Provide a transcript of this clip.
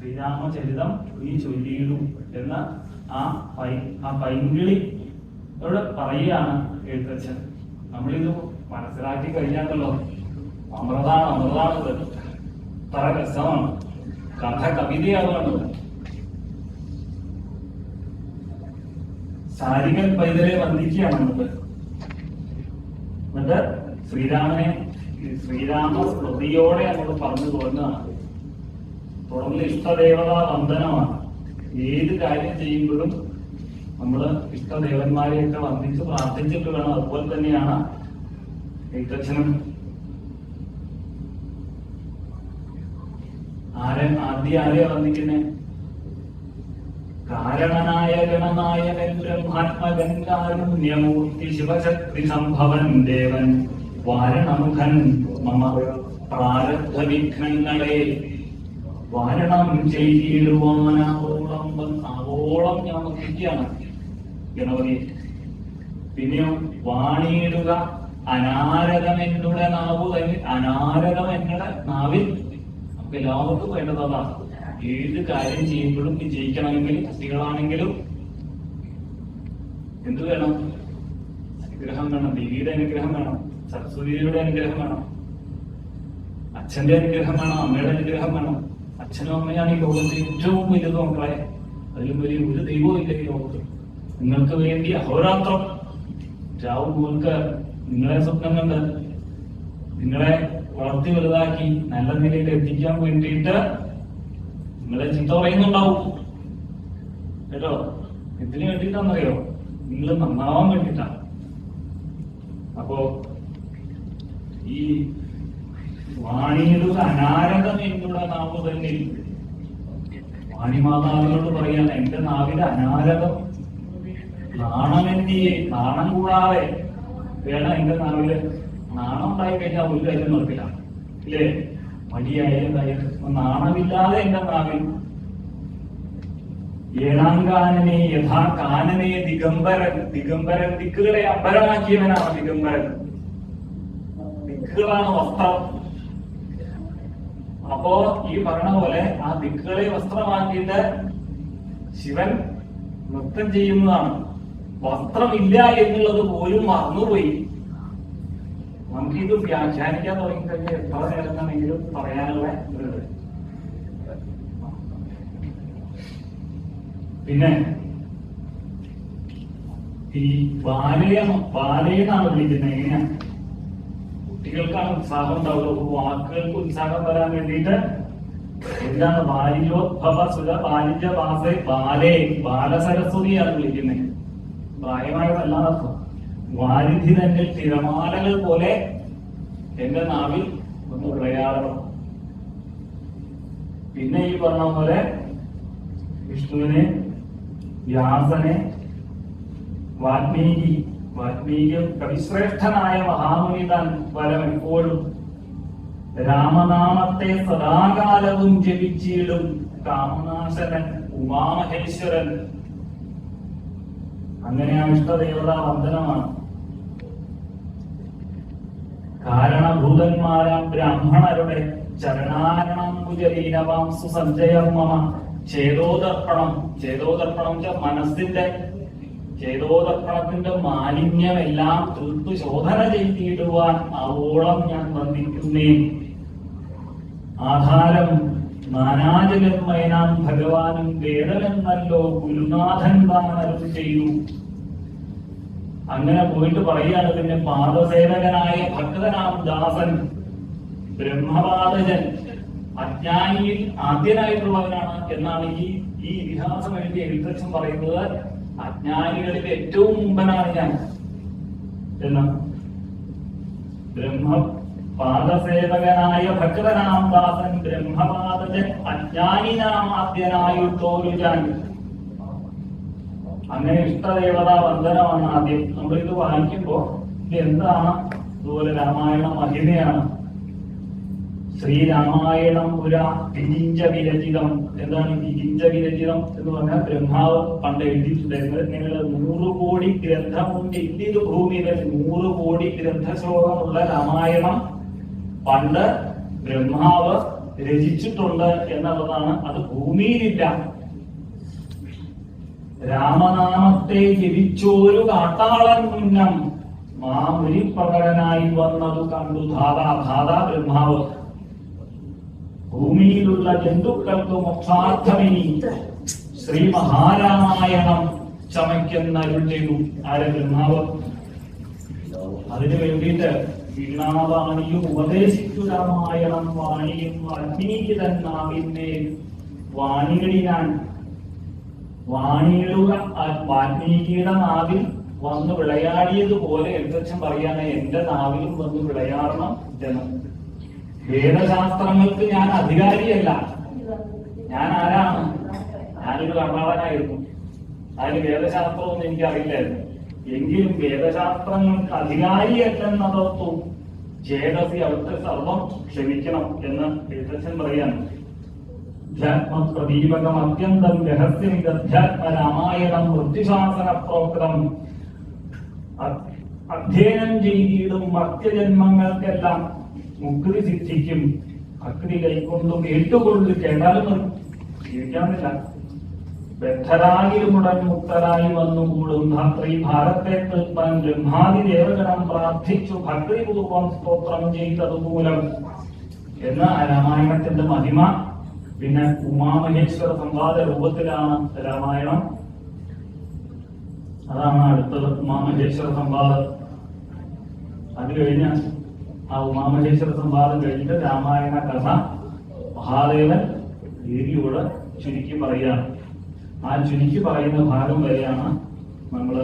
ശ്രീരാമചരിതം ഈ ചൊല്ലിയിടും എന്ന ആ പൈ ആ പൈങ്കിളി അവിടെ പറയുകയാണ് എഴുത്തച്ഛൻ. നമ്മളിത് മനസ്സിലാക്കി കഴിഞ്ഞാണല്ലോ അമൃതാണ് അമൃതാണത്. തറ രസമാണ്. കഥ കവിതയാണ് സാരികൻ പൈതലെ വന്ദിക്കുകയാണ് എന്നിട്ട് ശ്രീരാമനെ ശ്രീരാമ സ്മൃതിയോടെ അങ്ങോട്ട് പറഞ്ഞു തുടങ്ങുകയാണ് തുടർന്ന് ഇഷ്ടദേവതാ വന്ദനമാണ്. ഏത് കാര്യം ചെയ്യുമ്പോഴും നമ്മൾ ഇഷ്ടദേവന്മാരെയൊക്കെ വന്ദിച്ച് പ്രാർത്ഥിച്ചിട്ട് വേണം. അതുപോലെ തന്നെയാണ് എഴുത്തച്ഛനും. ആരെ ആദ്യം ആരെയാ വന്ദിക്കുന്നത് കാരണനായ ഗണനായകൻ ബ്രഹ്മാത്മകൻ ശിവശക്തി സംഭവൻ ദേവൻ വാരണമുഖൻ മമ പ്രാരബ്ധ വിഘ്നങ്ങളെ വാരണം ചെയ്തിടുവാനാവോളം ആവോളം ഞാൻ ഗണപതി പിന്നെയോ വാണിയിടുക. അനാരതം എന്നുടെ നാവ് അനാരകം എന്നുടെ നാവിൽ നമുക്ക് എല്ലാവർക്കും വേണ്ടത് അതാണ് ഏത് കാര്യം ചെയ്യുമ്പോഴും വിജയിക്കണമെങ്കിൽ കുട്ടികളാണെങ്കിലും എന്ത് വേണം? അനുഗ്രഹം വേണം ദേവിയുടെ അനുഗ്രഹം വേണം സരസ്വതിയുടെ അനുഗ്രഹം വേണം അച്ഛന്റെ അനുഗ്രഹം വേണം അമ്മയുടെ അനുഗ്രഹം വേണം. അച്ഛനും അമ്മയാണ് ഈ ലോകത്തെ ഏറ്റവും വലുത് മക്കളെ. അതിലും വലിയ ഒരു ദൈവം ഇല്ല ഈ ലോകത്ത്. നിങ്ങൾക്ക് വേണ്ടി അഹോരാത്രം രാവും മുഴുക്ക് നിങ്ങളെ സ്വപ്നം കണ്ട് നിങ്ങളെ വളർത്തി വലുതാക്കി നല്ല നിലയിൽ എത്തിക്കാൻ വേണ്ടിയിട്ട് നിങ്ങളെ ചിന്ത പറയുന്നുണ്ടാവും. കേട്ടോ? എന്തിനു വേണ്ടിയിട്ടാണെന്നറിയോ? നിങ്ങൾ നന്നാവാൻ വേണ്ടിയിട്ടാണ്. അപ്പോ ഈ വാണിയുടെ അനാരകം എന്നുള്ള നാവ് തന്നെ വാണിമാതാവിനോട് പറയാണ് എന്റെ നാവിന്റെ അനാരകം നാണമെന്നിയെ നാണം കൂടാതെ വേണം എന്റെ നാവിൽ നാണം ഉണ്ടായി കഴിഞ്ഞാൽ ഒരു കാര്യം നോക്കില്ല ഇല്ലേ? മടിയായാലും കാര്യം നാണമില്ലാതെ എന്റെ നാവിൽ ഏഴാം യഥാ കാനനെ ദിഗംബരൻ ദിഗംബരൻ ദിക്കുകളെ അപരമാക്കിയവനാണ് ദിഗംബരൻ. ദിക്കുകളാണ് വസ്ത്രം. അപ്പോ ഈ പറഞ്ഞ പോലെ ആ ദിക്കുകളെ വസ്ത്രമാക്കിയിട്ട് ശിവൻ നൃത്തം ചെയ്യുന്നതാണ്. വസ്ത്രമില്ല എന്നുള്ളത് പോലും മറന്നുപോയി. നമുക്കിത് വ്യാഖ്യാനിക്കാൻ തുടങ്ങിക്കഴിഞ്ഞാൽ എത്ര നേരം വേണമെങ്കിലും പറയാനുള്ള പിന്നെ ഈ ബാലയ ബാലയെന്നാണ് വിളിക്കുന്നത്. എങ്ങനെയാ? കുട്ടികൾക്കാണ് ഉത്സാഹം ഉണ്ടാവുള്ളൂ വാക്കുകൾക്ക് ഉത്സാഹം വരാൻ വേണ്ടിയിട്ട് എന്താണ് ബാലിയോദ്ഭവ സുര ബാലിജ വാസേ ബാലേ. ബാലസരസ്വതിയാണ് വിളിക്കുന്നത്. പ്രായമായതല്ലാതെ അർത്ഥം വാരിധി തന്നെ തിരമാലകൾ പോലെ എന്റെ നാവിൽ ഒന്ന് വിളയാടണം പിന്നെ ഈ പറഞ്ഞ പോലെ വിഷ്ണുവിനെ വ്യാസനെ വാൽമീകി വാൽമീകി കവിശ്രേഷ്ഠനായ മഹാമുനി താൻ വരം ഇപ്പോഴും രാമനാമത്തെ സദാകാലവും ജപിച്ചിടും കാമനാശനൻ ഉമാമഹേശ്വരൻ. അങ്ങനെ ആ ഇഷ്ടദേവതാ വന്ദനമാണ്. കാരണഭൂതന്മാരാം ബ്രാഹ്മണരുടെ ചരണാരണം സഞ്ജയം മമ. ചേതോദർപ്പണം ചേതോദർപ്പണം മനസ്സിന്റെ ചേതോദർപ്പണത്തിന്റെ മാലിന്യമെല്ലാം തീർത്തു ശോധന ചെയ്തിടുവാൻ ആവോളം ഞാൻ വന്നിക്കുന്നേ ആധാരം നാനാജലന്മയനാം ഭഗവാനും വേദനെന്നല്ലോ ഗുരുനാഥൻ താനരുൾ ചെയ്യൂ അങ്ങനെ പോയിട്ട് പറയാണ് പിന്നെ പാദസേവകനായ ഭക്തനാം ദാസൻ. ബ്രഹ്മവാദജൻ അജ്ഞാനിയിൽ ആദ്യനായിട്ടുള്ളവനാണ് എന്നാണ് ഈ ഈ ഇതിഹാസം എഴുതിയ എഴുത്തച്ഛൻ പറയുന്നത്. അജ്ഞാനികളിൽ ഏറ്റവും മുമ്പനാണ് ഞാൻ. എന്നാ ബ്രഹ്മ പാദസേവകനായ ഭക്തനാം ദാസൻ ബ്രഹ്മപാദജൻ അജ്ഞാനിനാമാദ്യനായുട്ടോരു ഞാൻ അങ്ങനെ ഇഷ്ടദേവതാ വന്ദനമാണ് ആദ്യം. നമ്മൾ ഇത് വായിക്കുമ്പോ ഇത് എന്താണ്? അതുപോലെ രാമായണ മഹിമയാണ്. ശ്രീരാമായണം പുര വിരിഞ്ച വിരചിതം എന്താണ് വിരിഞ്ച വിരചിതം എന്ന് പറഞ്ഞാൽ ബ്രഹ്മാവ് പണ്ട് എഴുതിയിട്ടുണ്ടായിരുന്നത്. നിങ്ങൾ നൂറ് കോടി ഗ്രന്ഥമുണ്ട്. ഇന്ത്യ ഭൂമിയിലെ നൂറ് കോടി ഗ്രന്ഥശ്ലോകമുള്ള രാമായണം പണ്ട് ബ്രഹ്മാവ് രചിച്ചിട്ടുണ്ട് എന്നുള്ളതാണ്. അത് ഭൂമിയിലില്ല. രാമനാമത്തെ ജപിച്ചോരു കാട്ടാളൻ മുന്നം മാമുരി പകരനായി വന്നത് കണ്ടു. ധാതാ ധാതാ ബ്രഹ്മാവ്. ഭൂമിയിലുള്ള ജന്തുക്കൾക്ക് മോക്ഷാർത്ഥമിനി ശ്രീ മഹാരാമായണം ചമയ്ക്കുന്ന അരുൾ ചെയ്തു. ആരെ ബ്രഹ്മാവ്? അതിനു വേണ്ടിയിട്ട് വീണാവാണിയും ഉപദേശിച്ചു രാമായണം വാണിയും വാൽമീകി തന്നാവിന്നെ വാണികളിനാൻ ആ വാൽമീകിയുടെ നാവിൽ വന്ന് വിളയാടിയതുപോലെ എഴുത്തച്ഛൻ പറയാണ് എന്റെ നാവിലും വന്ന് വിളയാടണം ജനം. വേദശാസ്ത്രങ്ങൾക്ക് ഞാൻ അധികാരിയല്ല. ഞാൻ ആരാണ്? ഞാനൊരു കർണാടനായിരുന്നു അതിന് വേദശാസ്ത്രമൊന്നും എനിക്ക് അറിയില്ലായിരുന്നു എങ്കിലും വേദശാസ്ത്രങ്ങൾക്ക് അധികാരിയല്ലെന്നതോർത്തു ചേതസി അവിടുത്തെ സർവം ക്ഷമിക്കണം എന്ന് എഴുത്തച്ഛൻ പറയാണ്. അധ്യാത്മപ്രദീപകം അത്യന്തം രഹസ്യം അധ്യാത്മ രാമായണം വൃത്തിശാസന പ്രോക്തം അധ്യയനം ചെയ്തിടും മർത്യജന്മങ്ങൾക്കെല്ലാം മുക്തി സിദ്ധിക്കും അക്കിടി കൈക്കൊണ്ടും ഏറ്റുകൊണ്ട് കേട്ടാലും മതി ജീവിക്കാനില്ല. ബദ്ധരായിരുമുടൻ മുക്തരായി വന്നുകൂടും ധാത്രി ഭാരത്തെ തീർപ്പാൻ ബ്രഹ്മാതി ദേവഗണം പ്രാർത്ഥിച്ചു ഭക്തിപൂർവം സ്തോത്രം ചെയ്തതുമൂലം. എന്ന രാമായണത്തിന്റെ മഹിമ. പിന്നെ ഉമാമഹേശ്വര സംവാദ രൂപത്തിലാണ് രാമായണം. അതാണ് അടുത്തത് ഉമാമഹേശ്വര സംവാദം. അത് കഴിഞ്ഞ് ആ ഉമാമഹേശ്വര സംവാദം കഴിഞ്ഞിട്ട് രാമായണ കഥ മഹാദേവൻ ദേവിയോട് ചുരുക്കി പറയുകയാണ്. ആ ചുരുക്കി പറയുന്ന ഭാഗം വരെയാണ് നമ്മൾ